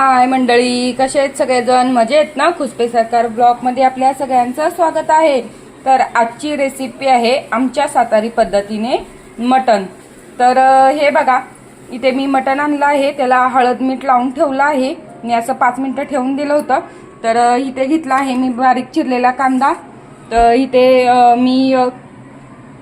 हाय मंडळी कसे आहेत सगळेजण? मजेत ना? खुसपे सरकार ब्लॉगमध्ये आपल्या सगळ्यांचं स्वागत आहे. तर आजची रेसिपी आहे आमच्या सातारी पद्धतीने मटन तर हे बघा इथे मी मटन आणलं आहे त्याला हळद मीठ लावून ठेवलं आहे. मी असं पाच मिनिटं ठेवून दिलं होतं. तर इथे घेतला आहे मी बारीक चिरलेला कांदा. तर इथे मी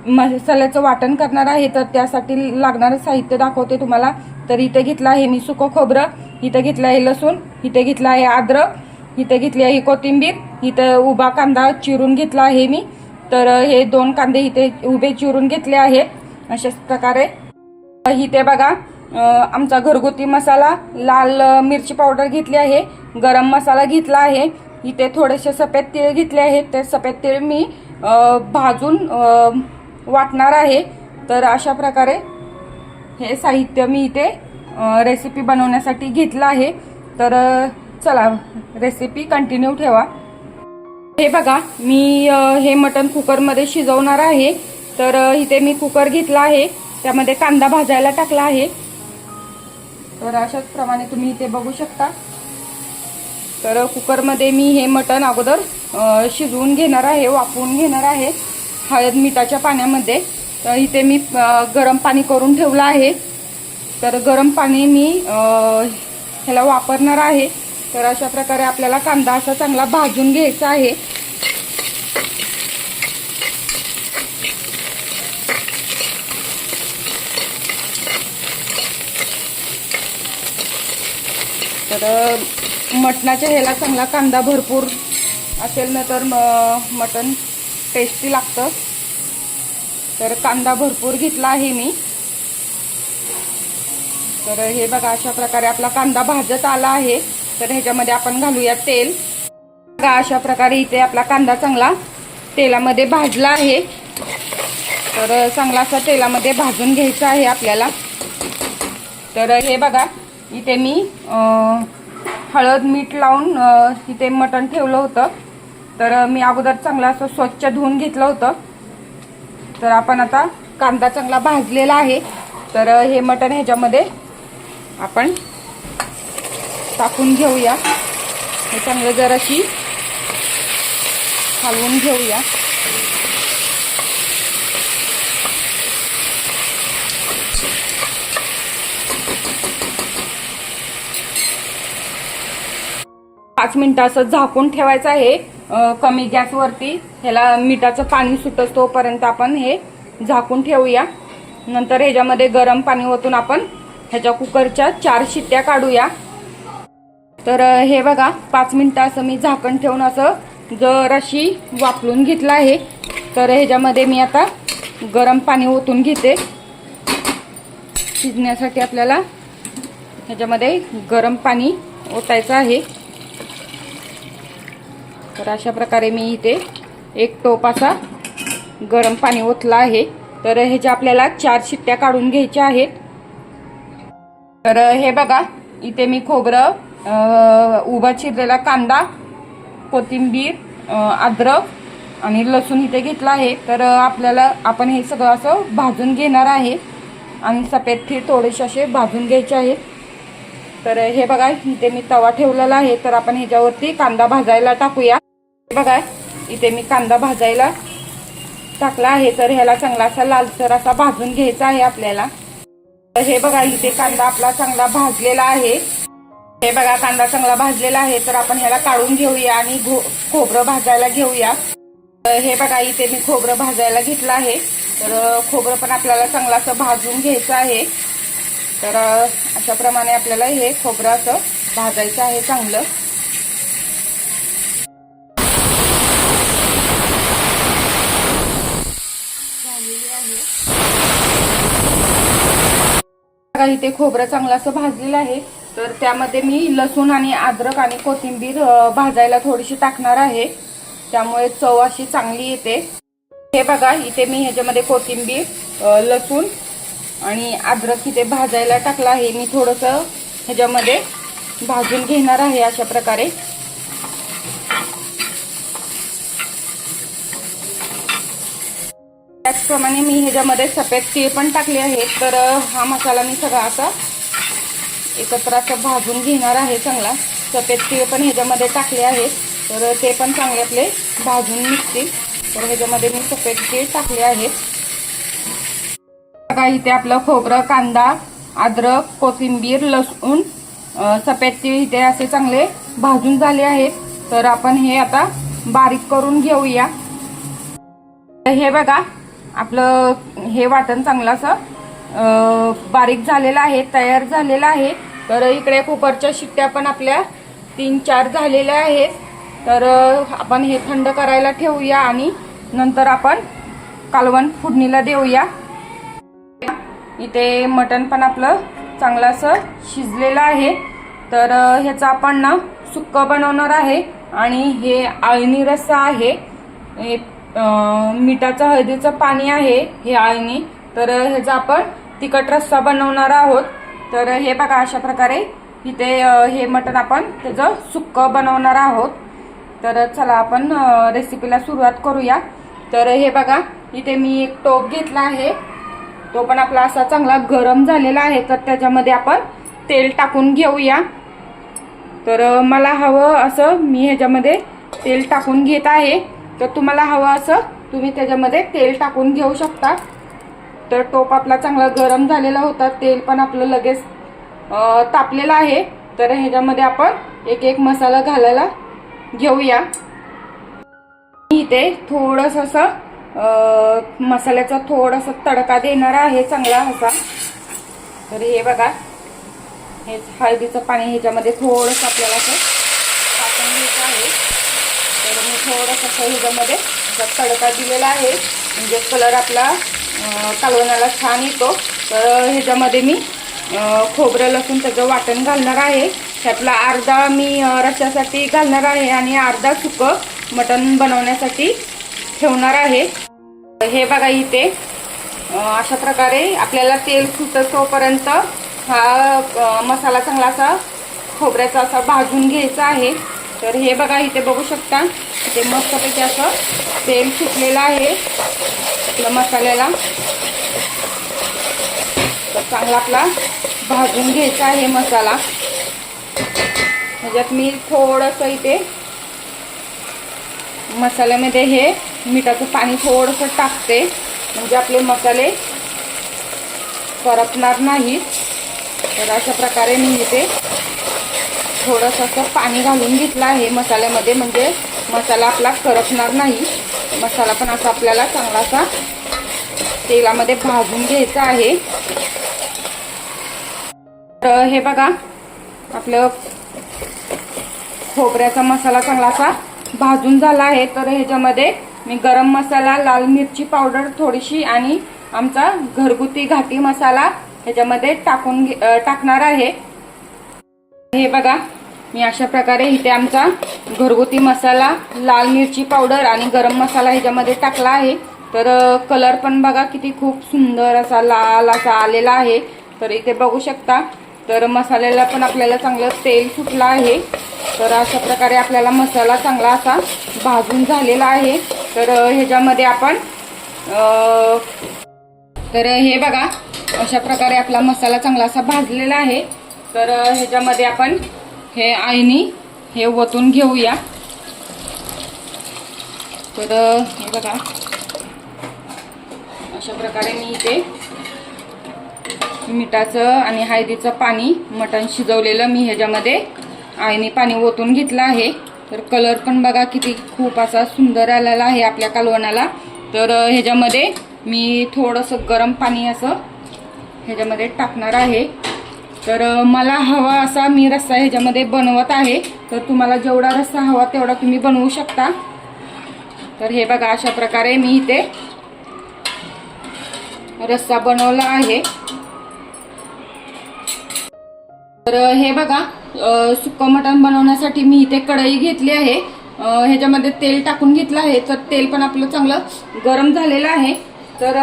मसाल्याचं वाटण करणार आहे. तर त्यासाठी लागणारं साहित्य दाखवते तुम्हाला. तर इथे घेतलं आहे मी सुकं खोबरं. इथं घेतलं आहे लसूण इथे घेतलं आहे अद्रक इथे घेतली आहे कोथिंबीर इथं उभा कांदा चिरून घेतला आहे मी. तर हे दोन कांदे इथे उभे चिरून घेतले आहेत. अशाच प्रकारे. इथे बघा आमचा घरगुती मसाला लाल मिरची पावडर घेतली आहे गरम मसाला घेतला आहे. इथे थोडेसे सफेद तीळ घेतले आहेत. ते सफेद तीळ मी भाजून वाटणार आहे. तर अशा प्रकारे हे साहित्य मी इथे रेसिपी बनवण्यासाठी घेतलं आहे. तर चला रेसिपी कंटिन्यू ठेवा. हे बघा मी हे मटण कुकरमध्ये शिजवणार आहे. तर इथे मी कुकर घेतला आहे. त्यामध्ये कांदा भाजायला टाकला आहे. तर अशाच प्रमाणे तुम्ही इथे बघू शकता. तर कुकरमध्ये मी हे मटण अगोदर शिजवून घेणार आहे वाफवून घेणार आहे. हळद मिठाच्या पाण्यामध्ये. तर इथे मी गरम पाणी करून ठेवलं आहे. तर गरम पाणी मी ह्याला वापरणार आहे. तर अशा प्रकारे आपल्याला कांदा असा चांगला भाजून घ्यायचा आहे. तर मटणाच्या ह्याला चांगला कांदा भरपूर असेल ना तर मटण टेस्टी लागतं. तर कांदा भरपूर घेतला आहे मी. तर हे बघा अशा प्रकारे आपला कांदा भाजत आला आहे. तर ह्याच्यामध्ये आपण घालूया तेल. बघा अशा प्रकारे इथे आपला कांदा चांगला तेलामध्ये भाजला आहे. तर चांगला असा तेलामध्ये भाजून घ्यायचा आहे आपल्याला. तर हे बघा इथे मी हळद मीठ लावून इथे मटण ठेवलं होतं. तर मी अगोदर चांगलं असं स्वच्छ धुवून घेतलं होतं. तर आपण आता कांदा चांगला भाजलेला आहे. तर हे मटण ह्याच्यामध्ये आपण टाकून घेऊया. हे चांगलं जराशी हलवून घेऊया. पाच मिनिटं असं झाकून ठेवायचं आहे. कमी गॅसवरती. ह्याला मिठाचं पाणी सुटत तोपर्यंत आपण हे झाकून ठेवूया. नंतर ह्याच्यामध्ये गरम पाणी ओतून आपण ह्याच्या कुकरच्या चार शिट्ट्या काढूया. तर हे बघा पाच मिनटं असं मी झाकण ठेवून असं जर अशी वापरून घेतलं आहे. तर ह्याच्यामध्ये मी आता गरम पाणी ओतून घेते. शिजण्यासाठी आपल्याला ह्याच्यामध्ये गरम पाणी ओतायचं आहे. तर अशा प्रकारे मी इथे एक टोप असा गरम पाणी ओतला आहे. तर ह्याच्या आपल्याला चार शिट्ट्या काढून घ्यायच्या आहेत. तर हे बघा इथे मी खोबरं उभा चिरलेला कांदा कोथिंबीर अद्रक आणि लसूण इथे घेतला आहे. तर आपल्याला आपण हे सगळं असं भाजून घेणार आहे. आणि सफेद तीळ थोडेसे असे भाजून घ्यायचे आहेत. तर हे बघा इथे मी तवा ठेवलेला आहे. तर आपण ह्याच्यावरती कांदा भाजायला टाकूया. हे बघा इथे मी कांदा भाजायला टाकला आहे. तर ह्याला चांगला असा लालसर असा भाजून घ्यायचा आहे आपल्याला. हे बघा इथे कांदा आपला चांगला भाजलेला आहे. हे बघा कांदा चांगला भाजलेला आहे. तर आपण ह्याला काढून घेऊया आणि खोबरं भाजायला घेऊया. हे बघा इथे मी खोबरं भाजायला घेतलं आहे. तर खोबरं पण आपल्याला चांगलं असं भाजून घ्यायचं आहे. तर अशाप्रमाणे अशा प्रमाणे आपल्याला हे खोबरं असं भाजायचं आहे चांगलं. बघा इथे खोबरं चांगलं असं भाजलेलं आहे. तर त्यामध्ये मी लसूण आणि अद्रक आणि कोथिंबीर भाजायला थोडीशी टाकणार आहे. त्यामुळे चव अशी चांगली येते. हे बघा इथे मी ह्याच्यामध्ये कोथिंबीर लसूण आणि अद्रक इथे भाजायला टाकलं आहे. मी थोडंसं ह्याच्यामध्ये भाजून घेणार आहे अशा प्रकारे. त्याचप्रमाणे मी ह्याच्यामध्ये सफेद तीळ पण टाकले आहेत तर हा मसाला मी सगळा असा एकत्र असं भाजून घेणार आहे चांगला. सफेद तीळ पण ह्याच्यामध्ये टाकले आहेत तर ते पण चांगले आपले भाजून निघतील. तर ह्याच्यामध्ये मी सफेद तीळ टाकले आहेत बघा इथे आपलं खोबरं कांदा अद्रक कोथिंबीर लसूण सफेद तीळ इथे असे चांगले भाजून झाले आहेत. तर आपण हे आता बारीक करून घेऊया. तर हे बघा आपलं हे वाटण चांगलं असं बारीक झालेलं आहे तयार झालेलं आहे. तर इकडे कुकरच्या शिट्ट्या पण आपल्या तीन चार झालेल्या आहेत. तर आपण हे थंड करायला ठेवूया आणि नंतर आपण कालवण फोडणीला देऊया. इथे मटण पण आपलं चांगलं असं शिजलेलं आहे. तर ह्याचं आपण ना सुक्क बनवणार आहे आणि हे आळणी रस्सा आहे. हे मिठाचं हळदीचं पाणी आहे हे आळणी तर ह्याचा आपण तिखट रस्सा बनवणार आहोत. तर हे बघा अशा प्रकारे इथे हे मटण आपण त्याचं सुक्कं बनवणार आहोत. तर चला आपण रेसिपीला सुरुवात करूया. तर हे बघा इथे मी एक टोप घेतला आहे. तो पण आपला असा चांगला गरम झालेला आहे. तर त्याच्यामध्ये आपण तेल टाकून घेऊया. तर मला हवं असं मी ह्याच्यामध्ये तेल टाकून घेत आहे. तर तुम्हाला हवं असं तुम्ही त्याच्यामध्ये तेल टाकून घेऊ शकता. तर टोप आपला चांगला गरम झालेला होता तेल पण आपलं लगेच तापलेलं आहे. तर ह्याच्यामध्ये आपण एक एक मसाला घालायला घेऊया. इथे थोडस असं मसाल्याचा थोडासा तडका देणार आहे चांगला असा. तर हे बघा हे हळदीचं पाणी ह्याच्यामध्ये थोडंसं आपल्याला असं टाकून घ्यायचं आहे. थोडंसं असं ह्याच्यामध्ये तडका दिलेला आहे. म्हणजे कलर आपला अ, कालवणाला छान येतो. तर ह्याच्यामध्ये मी खोबरं लसूण त्याचं वाटण घालणार आहे. त्यातला अर्धा मी अ, घालणार आहे आणि अर्धा सुकं मटण बनवण्यासाठी ठेवणार आहे. हे बघा इथे अशा प्रकारे आपल्याला तेल सुटत तोपर्यंत हा मसाला चांगला असा खोबऱ्याचा असा भाजून घ्यायचा आहे. तर हे बघा इथे बघू शकता इथे मस्तपैकी असं तेल सुटलेलं आहे आपल्या मसाल्याला. तर चांगला आपला भाजून घ्यायचा आहे मसाला. ह्याच्यात मी थोडंसं इथे मसाल्यामध्ये हे मिठाचं पाणी थोडंसं टाकते. म्हणजे आपले मसाले करपणार नाहीत. तर अशा प्रकारे मी इथे थोडंसं असं पाणी घालून घेतलं आहे मसाल्यामध्ये म्हणजे मसाला आपला करपणार नाही. मसाला पण असा आपल्याला चांगला असा तेलामध्ये भाजून घ्यायचा आहे. तर हे बघा आपलं खोबऱ्याचा मसाला चांगलासा भाजून झाला आहे. तर ह्याच्यामध्ये मी गरम मसाला लाल मिरची पावडर थोडीशी आणि आमचा घरगुती घाटी मसाला ह्याच्यामध्ये टाकून घे- टाकणार आहे. हे बघा मी अशा प्रकारे इथे आमचा घरगुती मसाला लाल मिरची पावडर आणि गरम मसाला ह्याच्यामध्ये टाकला आहे. तर कलर पण बघा किती खूप सुंदर असा लाल असा आलेला आहे. तर इथे बघू शकता. तर मसाल्याला पण आपल्याला चांगलं तेल सुटलं आहे. तर अशा प्रकारे आपल्याला मसाला चांगला असा भाजून झालेला आहे. तर ह्याच्यामध्ये आपण तर हे बघा अशा प्रकारे आपला मसाला चांगला असा भाजलेला आहे. तर ह्याच्यामध्ये आपण हे आईनी हे ओतून घेऊया. तर हे बघा. अशा प्रकारे मी इथे मिठाचं आणि हळदीचं पाणी मटण शिजवलेलं मी ह्याच्यामध्ये आईने पाणी ओतून घेतलं आहे. तर कलर पण बघा किती खूप असा सुंदर आलेला आहे आपल्या कालवणाला. तर ह्याच्यामध्ये मी थोडंसं गरम पाणी असं ह्याच्यामध्ये टाकणार आहे. तर मला हवा असा मी रस्सा ह्याच्यामध्ये बनवत आहे. तर तुम्हाला जेवढा रस्सा हवा तेवढा तुम्ही बनवू शकता. तर हे बघा अशा प्रकारे मी इथे रस्सा बनवला आहे. तर हे बघा सुक्क मटण बनवण्यासाठी मी इथे कढई घेतली आहे. ह्याच्यामध्ये तेल टाकून घेतलं आहे. तर तेल पण आपलं चांगलं गरम झालेलं आहे. तर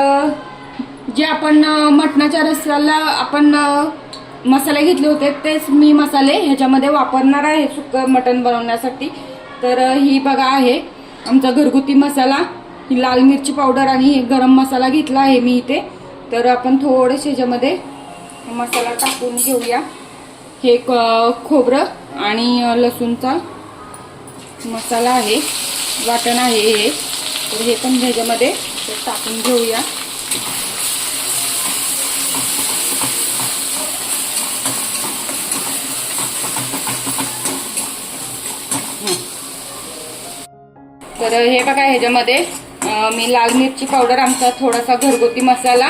जे आपण मटणाच्या रस्स्याला आपण मसाले घेतले होते तेच मी मसाले ह्याच्यामध्ये वापरणार आहे सुकं मटण बनवण्यासाठी. तर ही बघा आहे आमचा घरगुती मसाला ही लाल मिरची पावडर आणि गरम मसाला घेतला आहे मी इथे. तर आपण थोडेसे ह्याच्यामध्ये मसाला टाकून घेऊया. हे क- खोबरं आणि लसूणचा मसाला आहे वाटण आहे हे. तर हे पण ह्याच्यामध्ये टाकून घेऊया. तर हे बघा ह्याच्यामध्ये मी लाल मिरची पावडर आमचा थोडासा घरगुती मसाला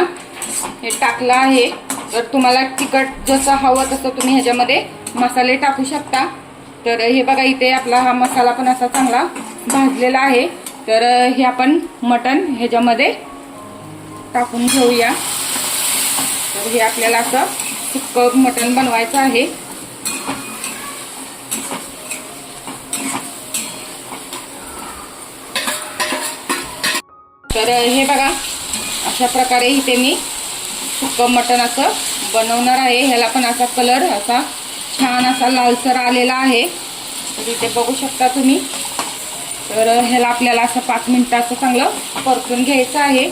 हे टाकला आहे. तर तुम्हाला तिखट जसं हवं तसं तुम्ही ह्याच्यामध्ये मसाले टाकू शकता. तर हे बघा इथे आपला हा मसाला पण असा चांगला भाजलेला आहे. तर हे आपण मटण ह्याच्यामध्ये टाकून घेऊया. तर हे आपल्याला असं सुक्क मटण बनवायचं आहे. तर हे बघा अशा प्रकारे इथे मी सुक्क मटण असं बनवणार आहे. ह्याला पण असा कलर असा छान असा लालसर आलेला आहे. तर इथे बघू शकता तुम्ही. तर ह्याला आपल्याला असं पाच मिनिटाचं चांगलं परतून घ्यायचं आहे.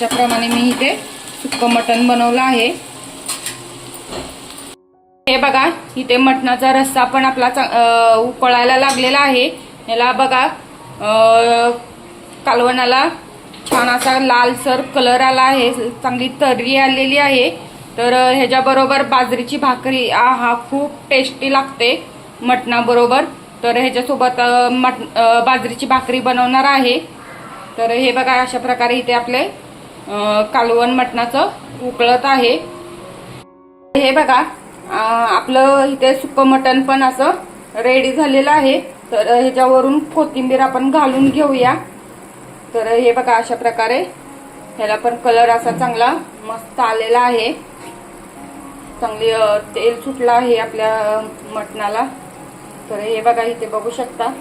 तर मी इथे सुक्क मटण बनवलं आहे. हे बघा इथे मटणाचा रस्सा पण आपला चा- उकळायला लागलेला आहे. ह्याला बघा कालवणाला छान असा लालसर कलर आला आहे चांगली तर्री आलेली आहे. तर ह्याच्याबरोबर बाजरीची भाकरी हा खूप टेस्टी लागते मटणाबरोबर. तर ह्याच्यासोबत मट बाजरीची भाकरी बनवणार आहे. तर हे बघा अशा प्रकारे इथे आपले कालवण मटणाचं उकळत आहे. हे बघा आपलं इथे सुक्क मटण पण असं रेडी झालेलं आहे. तर ह्याच्यावरून कोथिंबीर आपण घालून घेऊया. तर हे बघा अशा प्रकारे. ह्याला पण कलर असा चांगला मस्त आलेला आहे. चांगली तेल सुटलं आहे आपल्या मटणाला. तर हे बघा इथे बघू शकता.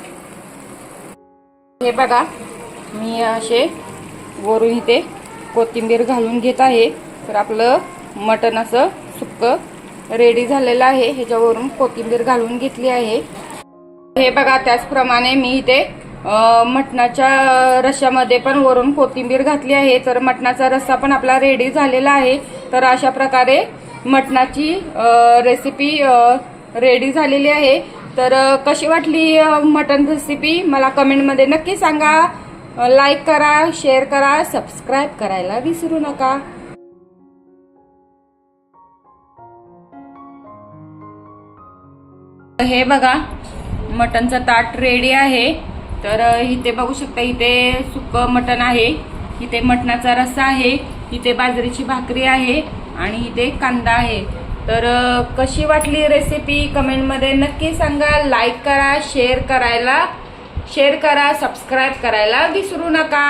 हे बघा मी असे वरून इथे कोथिंबीर घालून घेत आहे. तर आपलं मटण असं सुक्क रेडी झालेलं आहे. ह्याच्यावरून कोथिंबीर घालून घेतली आहे. हे बघा त्याचप्रमाणे मी इथे मटणाच्या रश्श्यामध्ये पण वरून कोथिंबीर घातली आहे. तर मटणाचा रस्सा पण आपला रेडी झालेला आहे. तर अशा प्रकारे मटणाची रेसिपी रेडी झालेली आहे. तर कशी वाटली मटन मटण रेसिपी मला कमेंटमध्ये नक्की सांगा. लाईक करा शेअर करा सबस्क्राईब करायला विसरू नका. हे बघा मटनचं ताट रेडी आहे. तर इथे बघू शकता इथे सुकं मटण आहे. इथे मटणाचा रस्सा आहे. इथे बाजरीची भाकरी आहे आणि इथे कांदा आहे. तर कशी वाटली रेसिपी कमेंटमध्ये नक्की सांगा. लाईक करा शेअर करायला. शेअर करा सबस्क्राईब करायला विसरू नका.